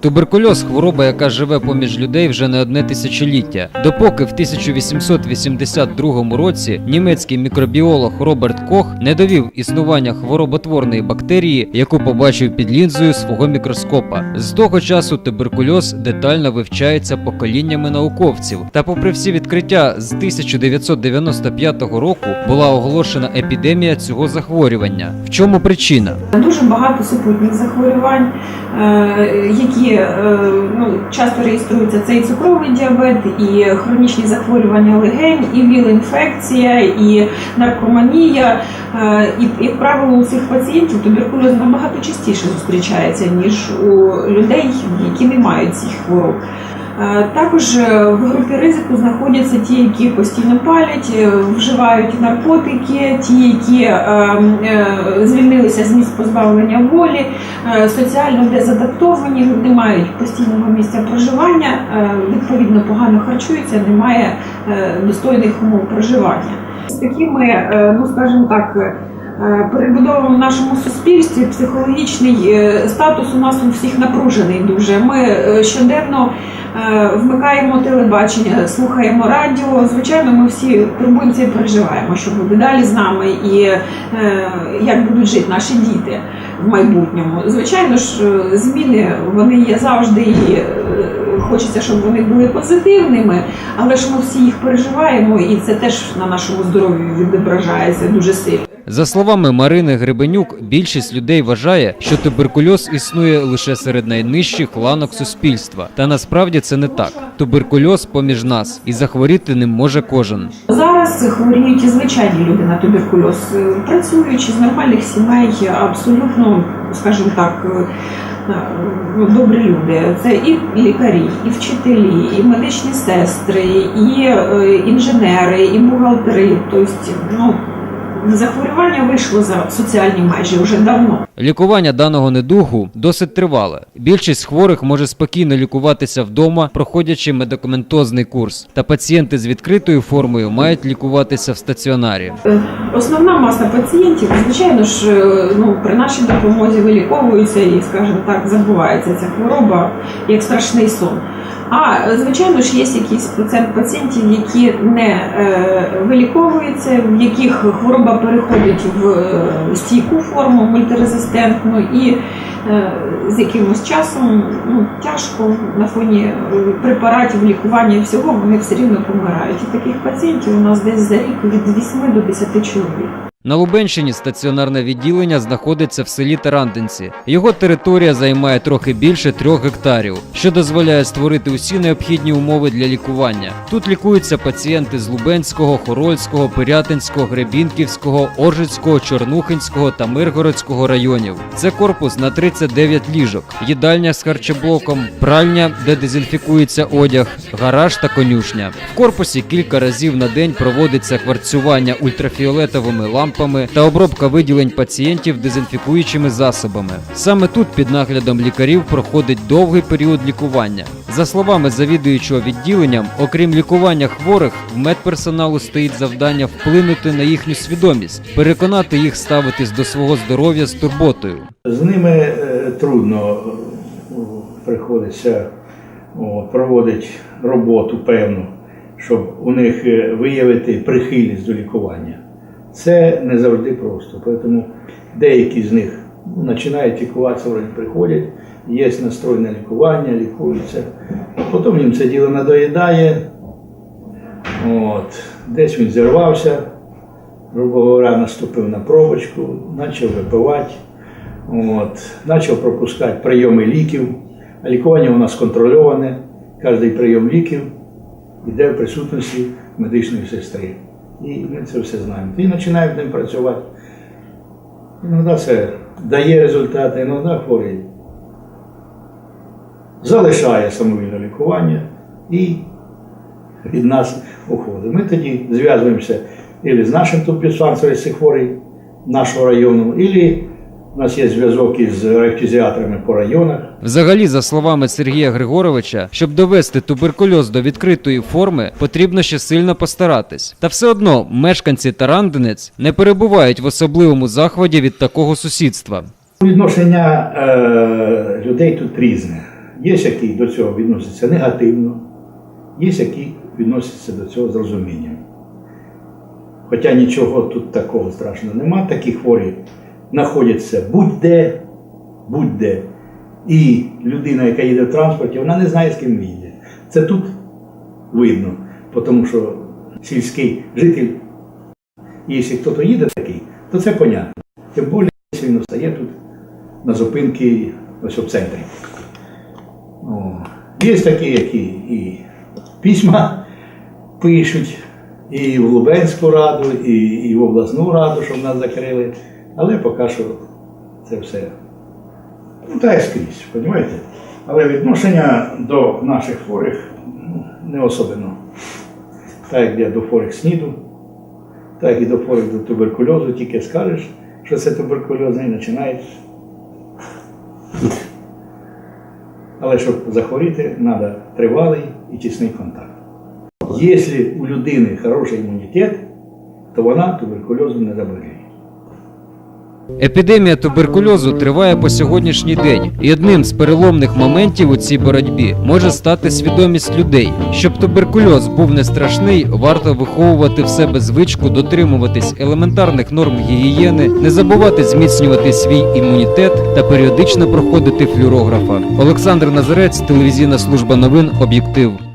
Туберкульоз хвороба, яка живе поміж людей вже не одне тисячоліття. Допоки в 1882 році німецький мікробіолог Роберт Кох не довів існування хвороботворної бактерії, яку побачив під лінзою свого мікроскопа. З того часу туберкульоз детально вивчається поколіннями науковців. Та, попри всі відкриття, з 1995 року була оголошена епідемія цього захворювання. В чому причина? Дуже багато супутніх захворювань, е, е, ну, часто реєструються. Це і цукровий діабет, і хронічні захворювання легень, і віл-інфекція, і наркоманія. Е, І, як правило, у цих пацієнтів туберкульоз набагато частіше зустрічається, ніж у людей, які не мають цих хвороб. Е, Також е, в групі ризику знаходяться ті, які постійно палять, е, вживають наркотики, ті, які звільнилися з місць позбавлення волі, соціально дезадаптовані, не мають постійного місця проживання, відповідно погано харчуються, немає достойних умов проживання. З такими, ну скажімо так. Е, Перебудовуємо в нашому суспільстві психологічний е, статус у нас у всіх напружений дуже. Ми е, щоденно вмикаємо телебачення, слухаємо радіо. Звичайно, ми всі турбуємося і переживаємо, що буде далі з нами і як будуть жити наші діти в майбутньому. Звичайно ж, зміни вони є завжди і хочеться, щоб вони були позитивними, але ж ми всі їх переживаємо, і це теж на нашому здоров'ю відображається дуже сильно. За словами Марини Гребенюк, більшість людей вважає, що туберкульоз існує лише серед найнижчих ланок суспільства. Та насправді це не так. Туберкульоз поміж нас, і захворіти ним може кожен. Зараз хворіють і звичайні люди на туберкульоз, Е, працюючи з нормальних сімей, абсолютно, скажімо так, е, е, добрі люди. Це і лікарі, і вчителі, і медичні сестри, і інженери, і бухгалтери. Тобто, ну, захворювання вийшло за соціальні межі вже давно. Лікування даного недугу досить тривале. Більшість хворих може спокійно лікуватися вдома, проходячи медикаментозний курс. Та пацієнти з відкритою формою мають лікуватися в стаціонарі. Е, Основна маса пацієнтів, звичайно ж, е, ну, при нашій допомозі виліковуються і, скажімо так, забувається ця хвороба як страшний сон. А звичайно ж є якийсь процент пацієнтів, які не е, виліковуються, в яких хвороба переходить в е, стійку форму мультирезистентну і е, з якимось часом ну, тяжко на фоні препаратів, лікування і всього вони все рівно помирають. І таких пацієнтів у нас десь за рік від 8 до 10 чоловік. На Лубенщині стаціонарне відділення знаходиться в селі Тарантинці. Його територія займає трохи більше трьох гектарів, що дозволяє створити усі необхідні умови для лікування. Тут лікуються пацієнти з Лубенського, Хорольського, Пирятинського, Гребінківського, Оржицького, Чорнухинського та Миргородського районів. Це корпус на 39 ліжок, їдальня з харчоблоком, пральня, де дезінфікується одяг, гараж та конюшня. В корпусі кілька разів на день проводиться кварцювання ультрафіолетовими лампами та обробка виділень пацієнтів дезінфікуючими засобами. Саме тут під наглядом лікарів проходить довгий період лікування. За словами завідуючого відділенням, окрім лікування хворих, в медперсоналу стоїть завдання вплинути на їхню свідомість, переконати їх ставитись до свого здоров'я з турботою. З ними е, трудно е, приходиться проводити роботу певну, щоб у них е, виявити прихильність до лікування. Це не завжди просто. Тому деякі з них ну, починають лікуватися, вроді приходять, є настрой на лікування, лікуються. Потім їм це діло надоїдає. От. Десь він зірвався, грубо говоря, наступив на пробочку, почав випивати. От, почав пропускати прийоми ліків. А лікування у нас контрольоване. Кожний прийом ліків йде в присутності медичної сестри. І ми це все знаємо. І починаємо ним працювати. Іноді це дає результати, іноді хворий залишає самовільне лікування і від нас уходить. Ми тоді зв'язуємося з нашим диспансером, якщо хворий нашого району, ілі у нас є зв'язок із рефтизіаторами по районах. Взагалі, за словами Сергія Григоровича, щоб довести туберкульоз до відкритої форми, потрібно ще сильно постаратись. Та все одно мешканці Тарандинець не перебувають в особливому захваті від такого сусідства. Відношення е, людей тут різне. Є, які до цього відносяться негативно, є, які відносяться до цього з розумінням. Хоча нічого тут такого страшного нема, такі хворі знаходяться будь-де, будь-де. І людина, яка їде в транспорті, вона не знає, з ким їде. Це тут видно, тому що сільський житель, якщо хтось їде такий, то це понятно. Тим більше, якщо він встає тут на зупинки ось в центрі. О. Є такі, які і письма пишуть, і в Лубенську раду, і, і в обласну раду, щоб нас закрили. Але поки що це все. Ну, так як скрізь, розумієте? Але відношення до наших хворих ну, не особливо. Так як я до хворих сніду, так і до хворих до туберкульозу, тільки скажеш, що це туберкульозний, починаєш. Але щоб захворіти, треба тривалий і тісний контакт. Якщо у людини хороший імунітет, то вона туберкульозом не заболіє. Епідемія туберкульозу триває по сьогоднішній день, і одним з переломних моментів у цій боротьбі може стати свідомість людей. Щоб туберкульоз був не страшний, варто виховувати в себе звичку дотримуватись елементарних норм гігієни, не забувати зміцнювати свій імунітет та періодично проходити флюорографа. Олександр Назарець, телевізійна служба новин Об'єктив.